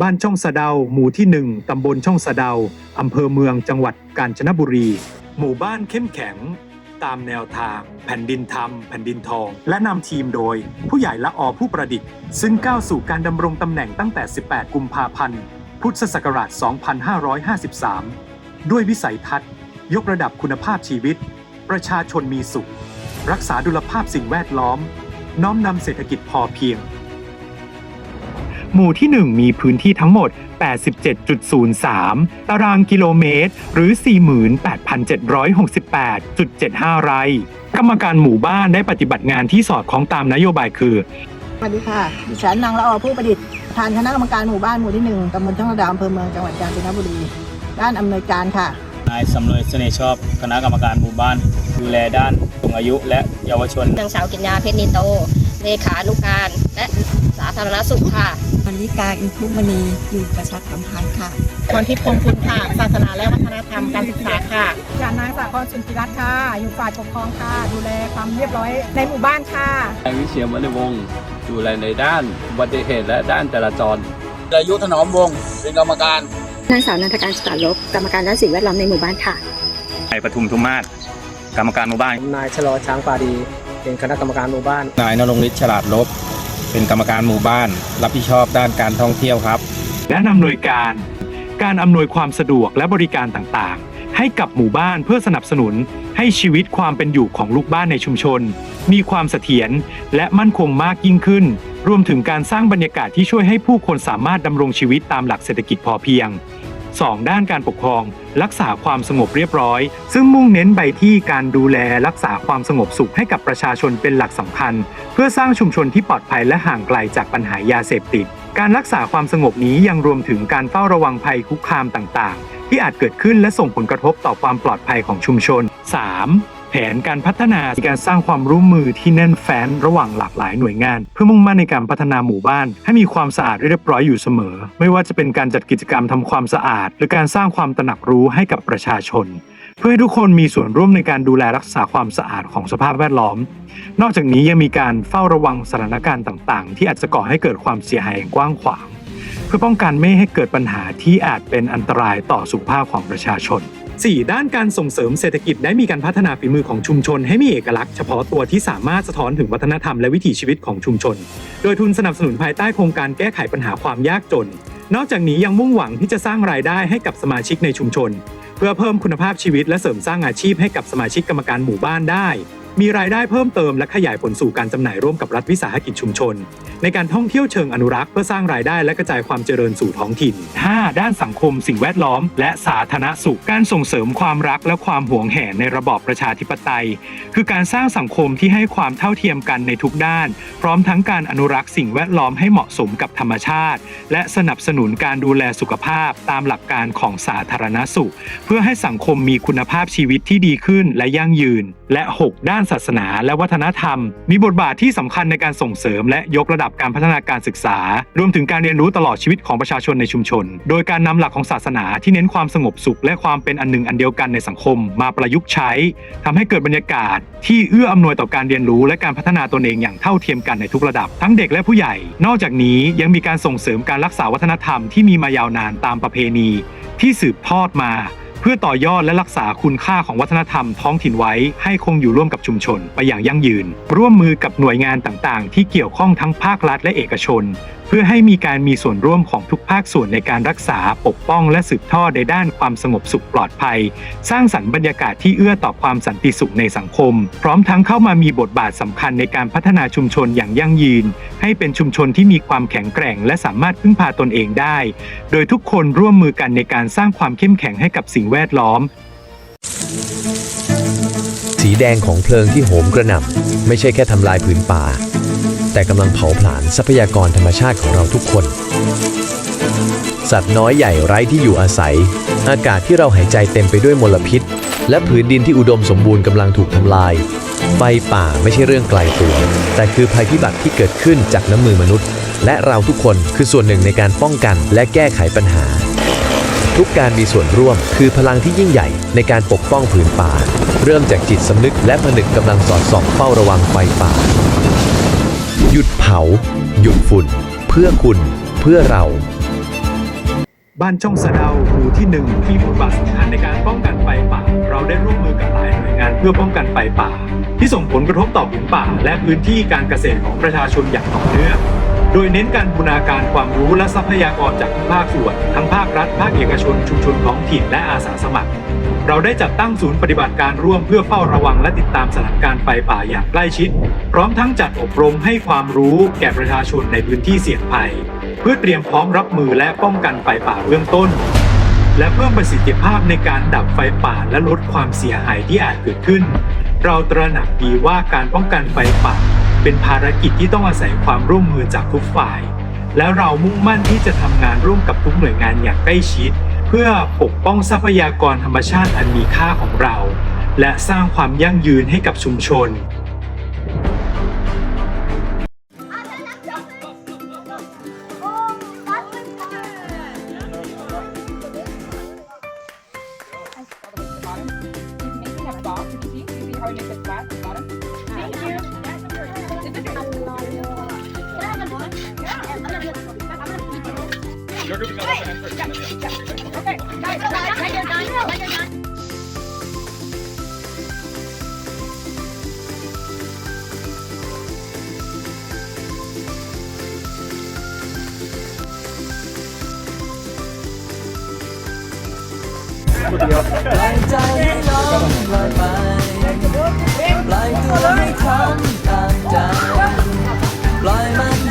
บ้านช่องสะเดา หมู่ที่ 1 ตำบลช่องสะเดา อำเภอเมืองจังหวัดกาญจนบุรี หมู่บ้านเข้มแข็ง ตามแนวทาง แผ่นดินธรรม แผ่นดินทอง และนำทีมโดย ผู้ใหญ่ละออผู้ประดิษฐ์ ซึ่งก้าวสู่การดำรงตำแหน่งตั้งแต่ 18 กุมภาพันธ์ พุทธศักราช 2553 ด้วยวิสัยทัศน์ ยกระดับคุณภาพชีวิต ประชาชนมีสุข รักษาดุลภาพสิ่งแวดล้อม น้อมนำเศรษฐกิจพอเพียง หมู่ที่ 1 มีพื้นที่ทั้งหมด 87.03 ตารางกิโลเมตร หรือ 48,768.75 ไร่ กรรมการหมู่บ้านได้ปฏิบัติงานที่สอดคล้องตามนโยบายคือ สวัสดีค่ะ ดิฉันนางละออผู้ประดิษฐ์ประธานคณะกรรมการหมู่บ้านหมู่ที่หนึ่งตำบลช่องระดาอำเภอเมืองจังหวัดกาญจนบุรี ด้านอำนวยการค่ะ นายสำรวยเสน่ห์ชอบคณะกรรมการหมู่บ้าน ดูแลด้านผู้สูงอายุและเยาวชน นางสาวกิญญาเพชรนินโต เลขานุการและสาธารณสุขค่ะวันวิกาอินทุมณีอยู่ประชาสัมพันธ์ค่ะพรทิพย์คงคุณค่ะ ศาสนาและวัฒนธรรมการศึกษาค่ะจากนางสากรสุนทรรัตน์ค่ะ อยู่ฝ่ายปกครองค่ะ ดูแลความเรียบร้อยในหมู่บ้านค่ะนายวิเชียรวรรณวงศ์ดูแลในด้านอุบัติเหตุและด้านจราจรอายุถนอมวงศ์เป็นกรรมการนางสาวนันทการสตาร์ลบกรรมการด้านสิ่งแวดล้อมในหมู่บ้านค่ะนายปทุมทุมมาศกรรมการหมู่บ้าน นายชะลอช้างปาดี เป็นคณะกรรมการหมู่บ้าน นายนรงฤทธิ์ฉลาดลบ เป็นกรรมการหมู่บ้าน รับผิดชอบด้านการท่องเที่ยวครับ และอำนวยการ การอำนวยความสะดวกและบริการต่างๆ ให้กับหมู่บ้านเพื่อสนับสนุน ให้ชีวิตความเป็นอยู่ของลูกบ้านในชุมชน มีความเสถียรและมั่นคงมากยิ่งขึ้น รวมถึงการสร้างบรรยากาศที่ช่วยให้ผู้คนสามารถดำรงชีวิตตามหลักเศรษฐกิจพอเพียง 2. ด้านการปกครอง รักษาความสงบเรียบร้อย ซึ่งมุ่งเน้นไปที่การดูแลรักษาความสงบสุขให้กับประชาชนเป็นหลักสำคัญ เพื่อสร้างชุมชนที่ปลอดภัยและห่างไกลจากปัญหายาเสพติด การรักษาความสงบนี้ยังรวมถึงการเฝ้าระวังภัยคุกคามต่างๆ ที่อาจเกิดขึ้นและส่งผลกระทบต่อความปลอดภัยของชุมชน 3. แผนการพัฒนาการสร้างความร่วมมือที่แน่นแฟ้นระหว่างหลากหลายหน่วยงาน เพื่อมุ่งมั่นในการพัฒนาหมู่บ้าน ให้มีความสะอาดเรียบร้อยอยู่เสมอ ไม่ว่าจะเป็นการจัดกิจกรรมทำความสะอาด หรือการสร้างความตระหนักรู้ให้กับประชาชน เพื่อให้ทุกคนมีส่วนร่วมในการดูแลรักษาความสะอาดของสภาพแวดล้อม นอกจากนี้ยังมีการเฝ้าระวังสถานการณ์ต่างๆ ที่อาจจะก่อให้เกิดความเสียหายอย่างกว้างขวาง เพื่อป้องกันไม่ให้เกิดปัญหาที่อาจเป็นอันตรายต่อสุขภาพของประชาชน 4. ด้านการส่งเสริมเศรษฐกิจได้มีการพัฒนาฝีมือของชุมชนให้มีเอกลักษณ์เฉพาะตัวที่สามารถสะท้อนถึงวัฒนธรรมและวิถีชีวิตของชุมชน โดยทุนสนับสนุนภายใต้โครงการแก้ไขปัญหาความยากจน นอกจากนี้ยังมุ่งหวังที่จะสร้างรายได้ให้กับสมาชิกในชุมชน เพื่อเพิ่มคุณภาพชีวิตและเสริมสร้างอาชีพให้กับสมาชิกกรรมการหมู่บ้านได้ มีรายได้เพิ่มเติมและขยายผลสู่การจำหน่ายร่วมกับรัฐวิสาหกิจชุมชน ในการท่องเที่ยวเชิงอนุรักษ์เพื่อสร้างรายได้และกระจายความเจริญสู่ท้องถิ่น 5. ด้านสังคมสิ่งแวดล้อม และสาธารณสุขการส่งเสริมความรักและความหวงแหนในระบอบประชาธิปไตย คือการสร้างสังคมที่ให้ความเท่าเทียมกันในทุกด้าน พร้อมทั้งการอนุรักษ์สิ่งแวดล้อมให้เหมาะสมกับธรรมชาติ และสนับสนุนการดูแลสุขภาพตามหลักการของสาธารณสุข เพื่อให้สังคมมีคุณภาพชีวิตที่ดีขึ้นและยั่งยืน และ 6 ด้านศาสนาและวัฒนธรรม มีบทบาทที่สำคัญในการส่งเสริมและยกระดับการพัฒนาการศึกษา รวมถึงการเรียนรู้ตลอดชีวิตของประชาชนในชุมชน โดยการนำหลักของศาสนาที่เน้นความสงบสุข และความเป็นอันหนึ่งอันเดียวกันในสังคม มาประยุกต์ใช้ทำให้เกิดบรรยากาศ ที่เอื้ออำนวยต่อการเรียนรู้ และการพัฒนาตนเองอย่างเท่าเทียมกันในทุกระดับ ทั้งเด็กและผู้ใหญ่ นอกจากนี้ยังมีการส่งเสริมการรักษาวัฒนธรรมที่มีมายาวนานตามประเพณี ที่สืบทอดมา พื่อต่อยอดและรักษาคุณค่าของวัฒนธรรมท้องถิ่นไว้ ให้คงอยู่ร่วมกับชุมชนไปอย่างยั่งยืน ร่วมมือกับหน่วยงานต่างๆ ที่เกี่ยวข้องทั้งภาครัฐและเอกชน เพื่อให้มีการมีส่วนร่วมของทุกภาคส่วนในการรักษาปกป้องและสืบทอดในด้านความสงบสุขปลอดภัย สร้างสรรค์บรรยากาศที่เอื้อต่อความสันติสุขในสังคม พร้อมทั้งเข้ามามีบทบาทสำคัญในการพัฒนาชุมชนอย่างยั่งยืน ให้เป็นชุมชนที่มีความแข็งแกร่ง และสามารถพึ่งพาตนเองได้ โดยทุกคนร่วมมือกันในการสร้างความเข้มแข็งให้กับสิ่งแวดล้อม สีแดงของเพลิงที่โหมกระหน่ำไม่ใช่แค่ทำลายผืนป่า แต่กำลังเผาผลาญทรัพยากรธรรมชาติของเราทุกคน สัตว์น้อยใหญ่ไร้ที่อยู่อาศัย อากาศที่เราหายใจเต็มไปด้วยมลพิษ และผืนดินที่อุดมสมบูรณ์กำลังถูกทำลาย ไฟป่าไม่ใช่เรื่องไกลตัว แต่คือภัยพิบัติที่เกิดขึ้นจากน้ำมือมนุษย์ และเราทุกคนคือส่วนหนึ่งในการป้องกันและแก้ไขปัญหา ทุกการมีส่วนร่วม คือพลังที่ยิ่งใหญ่ในการปกป้องผืนป่า เริ่มจากจิตสำนึกและผนึกกำลังสอดส่องเฝ้าระวังไฟป่า หยุดเผา หยุดฝุ่น เพื่อคุณ เพื่อเรา บ้านช่องสะเดาหมู่ที่หนึ่งมีบทบาทสำคัญในการป้องกันไฟป่า เราได้ร่วมมือกับหลายหน่วยงานเพื่อป้องกันไฟป่า ที่ส่งผลกระทบต่อผืนป่า และพื้นที่การเกษตรของประชาชนอย่างต่อเนื่อง โดยเน้นการบูรณาการความรู้และทรัพยากรจากทุกภาคส่วน ทั้งภาครัฐ ภาคเอกชน ชุมชนท้องถิ่นและอาสาสมัคร เราได้จัดตั้งศูนย์ปฏิบัติการร่วมเพื่อเฝ้าระวังและติดตามสถานการณ์ไฟป่าอย่างใกล้ชิด พร้อมทั้งจัดอบรมให้ความรู้แก่ประชาชนในพื้นที่เสี่ยงภัย เพื่อเตรียมพร้อมรับมือและป้องกันไฟป่าเบื้องต้น และเพิ่มประสิทธิภาพในการดับไฟป่าและลดความเสียหายที่อาจเกิดขึ้น เราตระหนักดีว่าการป้องกันไฟป่า เป็นภารกิจที่ต้องอาศัยความร่วมมือจากทุกฝ่าย และเรามุ่งมั่นที่จะทำงานร่วมกับทุกหน่วยงานอย่างใกล้ชิด เพื่อปกป้องทรัพยากรธรรมชาติอันมีค่าของเรา และสร้างความยั่งยืนให้กับชุมชน คนคนขอช้อนเอา